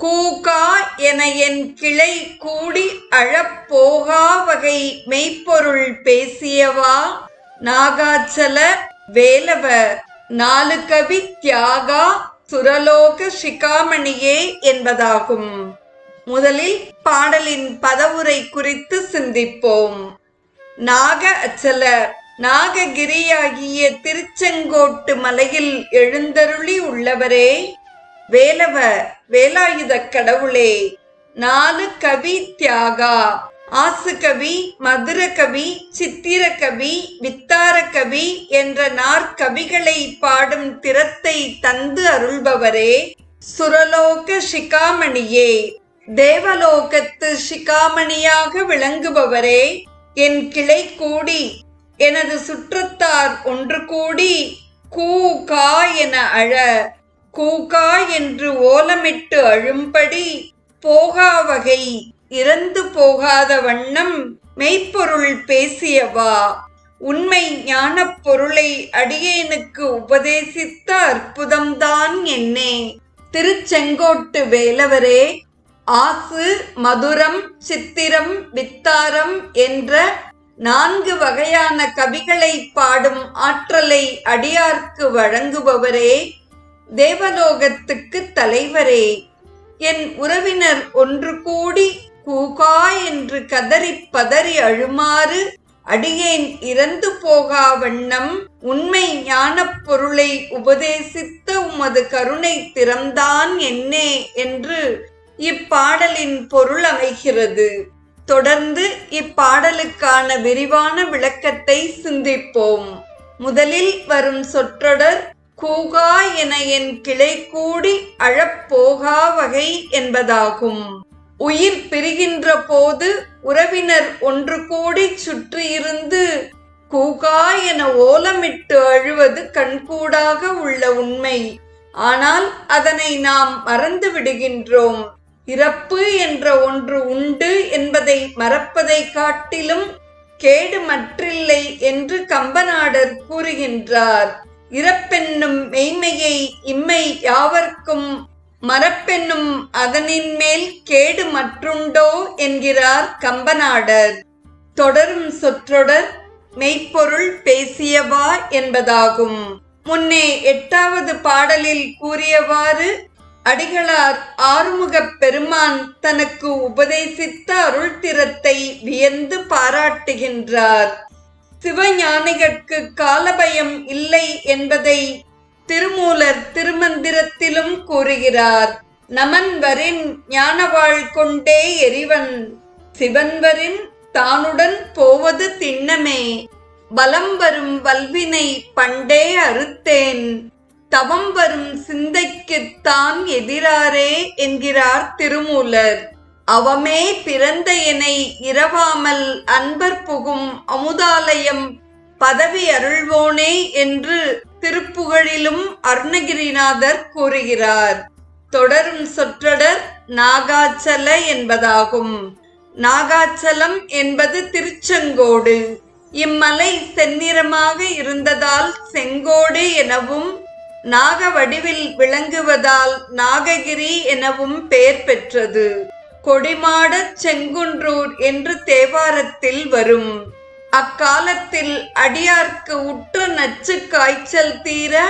KUKA என என் கிளை கூடி அழப்போகா வகை மெய்ப்பொருள் பேசியவா? நாகாச்சல வேலவ நாலு கவி தியாகா சுரலோக சிகாமணியே என்பதாகும். முதலில் பாடலின் பதவுரை குறித்து சிந்திப்போம். நாக அச்சல நாககிரியாகிய திருச்செங்கோட்டு மலையில் எழுந்தருளி உள்ளவரே வேலவ வேலாயுத கடவுளே நாலு கவி தியாகா. ஆசுகவி மதுரகவி சித்திரகவி வித்தாரகவி என்ற நாற்கவிகளை பாடும் திறத்தை தந்து அருள்பவரே சுரலோக சிகாமணியே. தேவலோகத்து சிகாமணியாக விளங்குபவரே என் கிளை கூடி எனது சுற்றத்தார் ஒன்று கூடி கூ கா என அழ. கூகா என்று ஓலமிட்டு அழும்படி போகா வகை இறந்து போகாத வண்ணம் மெய்ப்பொருள் பேசியவா உண்மை ஞானப் பொருளை அடியேனுக்கு உபதேசித்த அற்புதம்தான் என்னே. திருச்செங்கோட்டு வேலவரே ஆசு மதுரம் சித்திரம் வித்தாரம் என்ற நான்கு வகையான கவிகளை பாடும் ஆற்றலை அடியார்க்கு வழங்குபவரே தேவலோகத்துக்கு தலைவரே என் உறவினர் ஒன்று கூடி கூகா என்று கதறி பதறி அழுமாறு அடியேன் இறந்து போகா வண்ணம் உண்மை ஞானப் பொருளை உபதேசித்த உமது கருணை திறம்தான் என்னே என்று இப்பாடலின் பொருள் அமைகிறது. தொடர்ந்து இப்பாடலுக்கான விரிவான விளக்கத்தை சிந்திப்போம். முதலில் வரும் சொற்றொடர் கூகா என என் கிளை கூடி அழப்போகா வகை என்பதாகும். உயிர் பிரிகின்ற போது உறவினர் ஒன்று கூடி சுற்றியிருந்து கூகா என ஓலமிட்டு அழுவது கண்கூடாக உள்ள உண்மை. ஆனால் அதனை நாம் மறந்து விடுகின்றோம். இறப்பு என்ற ஒன்று உண்டு என்பதை மறப்பதை காட்டிலும் கேடு மற்றில்லை என்று கம்பநாடர் கூறுகின்றார். இறப்பென்னும் மெய்மையை இம்மை யாவர்க்கும் மரப்பென்னும் அதனின் மேல் கேடு மற்றுண்டோ என்கிறார் கம்பநாடர். தொடரும் சொற்றொடர் மெய்ப்பொருள் பேசியவா என்பதாகும். முன்னே எட்டாவது பாடலில் கூறியவாறு அடிகளார் ஆறுமுகப் பெருமான் தனக்கு உபதேசித்த அருள்திறத்தை வியந்து பாராட்டுகின்றார். சிவஞானிகற்கு காலபயம் இல்லை என்பதை திருமூலர் திருமந்திரத்திலும் கூறுகிறார். நமன்வரின் ஞானவாள் கொண்டே எரிவன் சிவன்வரின் தானுடன் போவது திண்ணமே. பலம் வரும் வல்வினை பண்டே அறுத்தேன் தவம் வரும் சிந்தைக்குத்தான் எதிராரே என்கிறார் திருமூலர். அவமே பிறந்த எனை இரவாமல் அன்பர் புகும் அமுதாலயம் பதவி அருள்வோனே என்று திருப்புகழிலும் அருணகிரிநாதர் கூறுகிறார். தொடரும் சொற்றொடர் நாகாச்சல என்பதாகும். நாகாச்சலம் என்பது திருச்செங்கோடு. இம்மலை செந்நிறமாக இருந்ததால் செங்கோடு எனவும் நாக வடிவில் விளங்குவதால் நாககிரி எனவும் பெயர் பெற்றது. கொடிமாட செங்குன்றூர் என்று தேவாரத்தில் வரும். அக்காலத்தில் அடியார்க்கு உற்ற நச்சு காய்ச்சல் தீர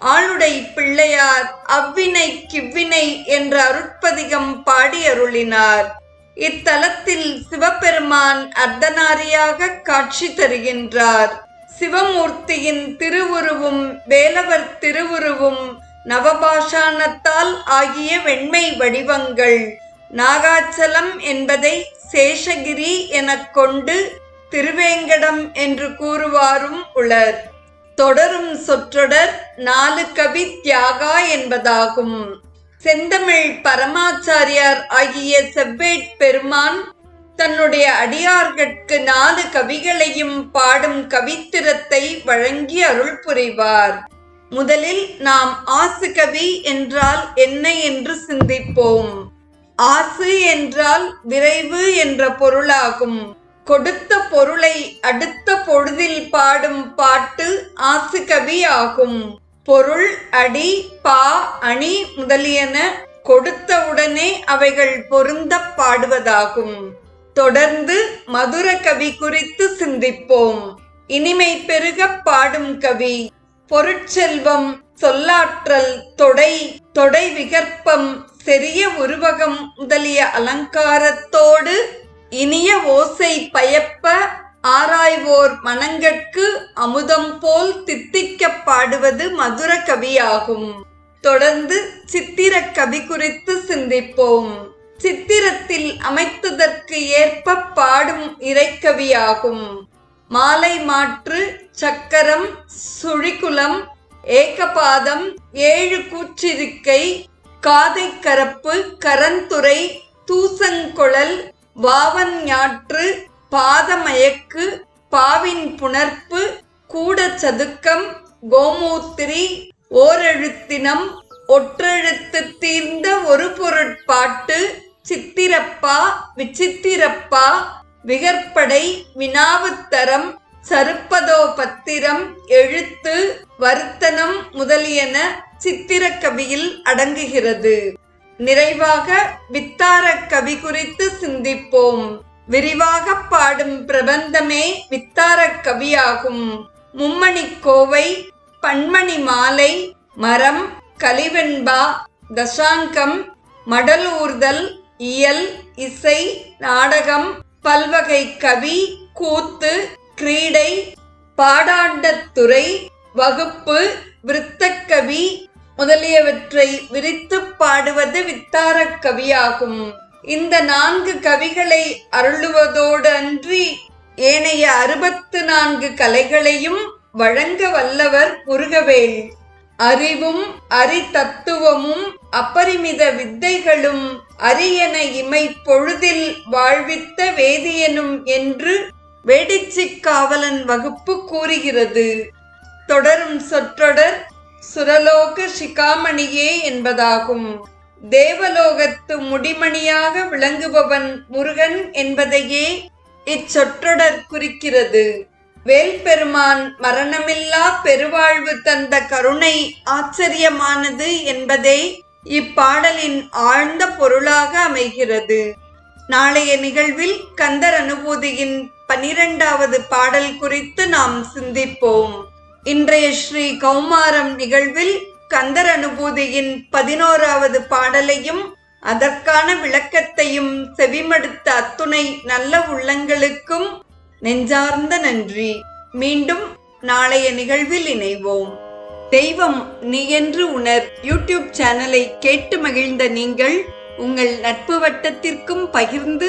ஆளுடை பிள்ளையார் அவ்வினை கிவ்வினை என்ற அருட்பதிகம் பாடி அருளினார். இத்தலத்தில் சிவபெருமான் அர்த்தநாரியாக காட்சி தருகின்றார். சிவமூர்த்தியின் திருவுருவும் வேலவர் திருவுருவும் நவபாஷாணத்தால் ஆகிய வெண்மை வடிவங்கள். நாகாச்சலம் என்பதை சேஷகிரி எனக் கொண்டு திருவேங்கடம் என்று கூறுவாரும் உளர். தொடரும் சொற்றொடர் நாலு கவி தியாகா என்பதாகும். செந்தமிழ் பரமாச்சாரியார் ஆகிய செவ்வேட் பெருமான் தன்னுடைய அடியார்கட்கு நாலு கவிகளையும் பாடும் கவித்திரத்தை வழங்கி அருள் புரிவார். முதலில் நாம் ஆசு கவி என்றால் என்ன என்று சிந்திப்போம். ஆசு என்றால் விரைவு என்ற பொருளாகும். கொடுத்த பொருளை அடுத்த பொழுதில் பாடும் பாட்டு ஆசு கவி ஆகும். பொருள் அடி பா அணி முதலியன கொடுத்தவுடனே அவைகள் பொருந்த பாடுவதாகும். தொடர்ந்து மதுர கவி குறித்து சிந்திப்போம். இனிமை பெருக பாடும் கவி. பொருட்செல்வம் சொல்லாற்றல் தொடை தொடை விகற்பம் பெரிய உருவகம் முதலிய அலங்காரத்தோடு இனிய ஓசை பயப்ப ஆராய்வோர் மனங்கட்கு அமுதம் போல் தித்திக்க பாடுவது மதுர கவியாகும். தொடர்ந்து சித்திர கவி குறித்து சிந்திப்போம். சித்திரத்தில் அமைத்ததற்கு ஏற்ப பாடும் இறைக்கவியாகும். மாலை மாற்று சக்கரம் சுழிக்குலம் ஏகபாதம் ஏழு கூச்சிருக்கை காதைக்கரப்பு கரந்துரை தூசங்குழல் வாவன் ஞாற்று பாதமயக்கு பாவின் புணர்ப்பு கூட சதுக்கம் கோமூத்திரி ஓரெழுத்தினம் ஒற்றெழுத்து தீர்ந்த ஒரு பொருட்பாட்டு சித்திரப்பா விசித்திரப்பா விகற்படை வினாவுத்தரம் சருப்பதோ பத்திரம் எழுத்து வருத்தனம் முதலியன சித்திரக்கவியில் அடங்குகிறது. நிறைவாக வித்தார கவி குறித்து சிந்திப்போம். விரிவாக பாடும் பிரபந்தமே வித்தார கவியாகும். மும்மணி கோவை பன்மணி மாலை மரம் கலிவெண்பா தசாங்கம் மடலூர்தல் இயல் இசை நாடகம் பல்வகை கவி கூத்து கிரீடை பாடாண்டத்துறை வகுப்பு விருத்தக்கவி முதலியவற்றை விரித்து பாடுவது வித்தாரக் கவியாகும். இந்த நான்கு கவிகளை அருளுவதோடு அன்றி ஏனைய அறுபத்து நான்கு கலைகளையும் வழங்க வல்லவர் முருகவேல் அறிவும் அரி தத்துவமும் அப்பரிமித வித்தைகளும் அரியன இமை பொழுதில் வாழ்வித்த வேதியனும் என்று வேடிச்சிக் காவலன் வகுப்பு கூறுகிறது. தொடரும் சொற்றொடர் சுரலோக சிகாமணியே என்பதாகும். தேவலோகத்து முடிமணியாக விளங்குபவன் முருகன் என்பதையே இச்சொற்றொடர் குறிக்கிறது. வேல்பெருமான் மரணமில்லா பெருவாழ்வு தந்த கருணை ஆச்சரியமானது என்பதே இப்பாடலின் ஆழ்ந்த பொருளாக அமைகிறது. நாளைய நிகழ்வில் கந்தர் அனுபூதியின் பனிரெண்டாவது பாடல் குறித்து நாம் சிந்திப்போம். இன்றைய ஸ்ரீ கௌமாரம் நிகழ்வில் கந்தர் அனுபூதியின் பதினோராவது பாடலையும் அதற்கான விளக்கத்தையும் செவிமடுத்த அத்துணை நல்ல உள்ளங்களுக்கும் நெஞ்சார்ந்த நன்றி. மீண்டும் நாளைய நிகழ்வில் இணைவோம். தெய்வம் நீ என்று உணர் யூடியூப் சேனலை கேட்டு மகிழ்ந்த நீங்கள் உங்கள் நட்பு வட்டத்திற்கும் பகிர்ந்து